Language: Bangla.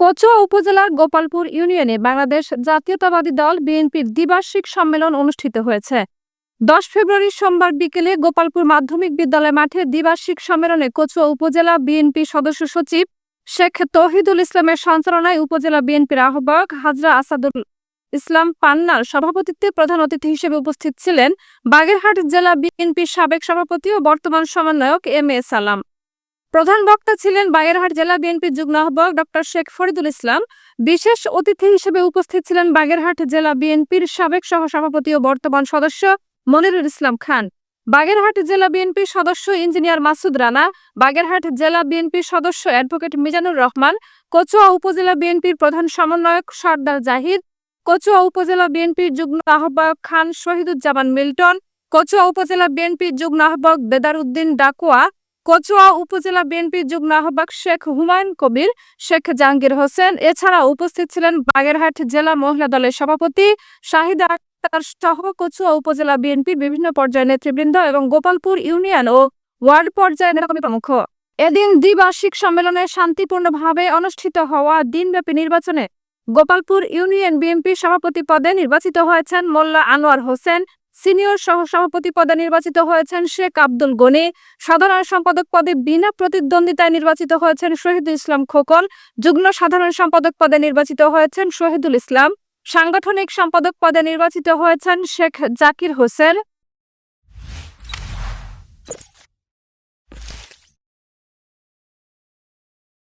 কচুয়া উপজেলার গোপালপুর ইউনিয়নে বাংলাদেশ জাতীয়তাবাদী দল বিএনপির দ্বিবার্ষিক সম্মেলন অনুষ্ঠিত হয়েছে। দশ ফেব্রুয়ারি সোমবার বিকেলে গোপালপুর মাধ্যমিক বিদ্যালয় মাঠে দ্বিবার্ষিক সম্মেলনে কচুয়া উপজেলা বিএনপি সদস্য সচিব শেখ তহিদুল ইসলামের সঞ্চালনায় উপজেলা বিএনপির আহ্বায়ক হাজরা আসাদুল ইসলাম পান্নার সভাপতিত্বে প্রধান অতিথি হিসেবে উপস্থিত ছিলেন বাগেরহাট জেলা বিএনপির সাবেক সভাপতি ও বর্তমান সমন্বয়ক এম এ সালাম। প্রধান বক্তা ছিলেন বাগেরহাট জেলা বিএনপির যুগ্ম আহ্বায়ক ডক্টর শেখ ফরিদুল ইসলাম। বিশেষ অতিথি হিসেবে উপস্থিত ছিলেন বাগেরহাট জেলা বিএনপির সাবেক সহসভাপতি ও বর্তমান সদস্য মনিরুল ইসলাম খান। বাগেরহাট জেলা বিএনপির সদস্য ইঞ্জিনিয়ার মাসুদ রানা, বাগেরহাট জেলা বিএনপির সদস্য অ্যাডভোকেট মিজানুর রহমান, কচুয়া উপজেলা বিএনপির প্রধান সমন্বয়ক সর্দার জাহিদ, কচুয়া উপজেলা বিএনপির যুগ্ম আহ্বায়ক খান শহীদুজ্জামান মিল্টন, কচুয়া উপজেলা বিএনপির যুগ্ম আহ্বায়ক বেদার উদ্দিন ডাকুয়া কচুয়া উপজেলা বিএনপির যুগ্ম আহ্বায়ক শেখ হুমায়ুন কবির, শেখ জাহাঙ্গীর হোসেন এছাড়া উপস্থিত ছিলেন বাগেরহাট জেলা মহিলা দলের সভাপতি শাহিদা আক্তার সহ কচুয়া উপজেলা বিএনপির বিভিন্ন পর্যায়ের নেতৃবৃন্দ এবং গোপালপুর ইউনিয়ন ও ওয়ার্ড পর্যায়ের নেতাকর্মী প্রমুখ। এদিন দ্বিবার্ষিক সম্মেলনে শান্তিপূর্ণভাবে অনুষ্ঠিত হওয়া দিনব্যাপী নির্বাচনে গোপালপুর ইউনিয়ন বিএনপি সভাপতি পদে নির্বাচিত হয়েছেন মোল্লা আনোয়ার হোসেন সিনিয়র সহসভাপতি পদে নির্বাচিত হয়েছেন শেখ আব্দুল গনি। সাধারণ সম্পাদক পদে বিনা প্রতিদ্বন্দ্বিতায় নির্বাচিত হয়েছেন শহীদুল ইসলাম খোকন। যুগ্ম সাধারণ সম্পাদক পদে নির্বাচিত হয়েছেন শহীদুল ইসলাম। সাংগঠনিক সম্পাদক পদে নির্বাচিত হয়েছেন শেখ জাকির হোসেন।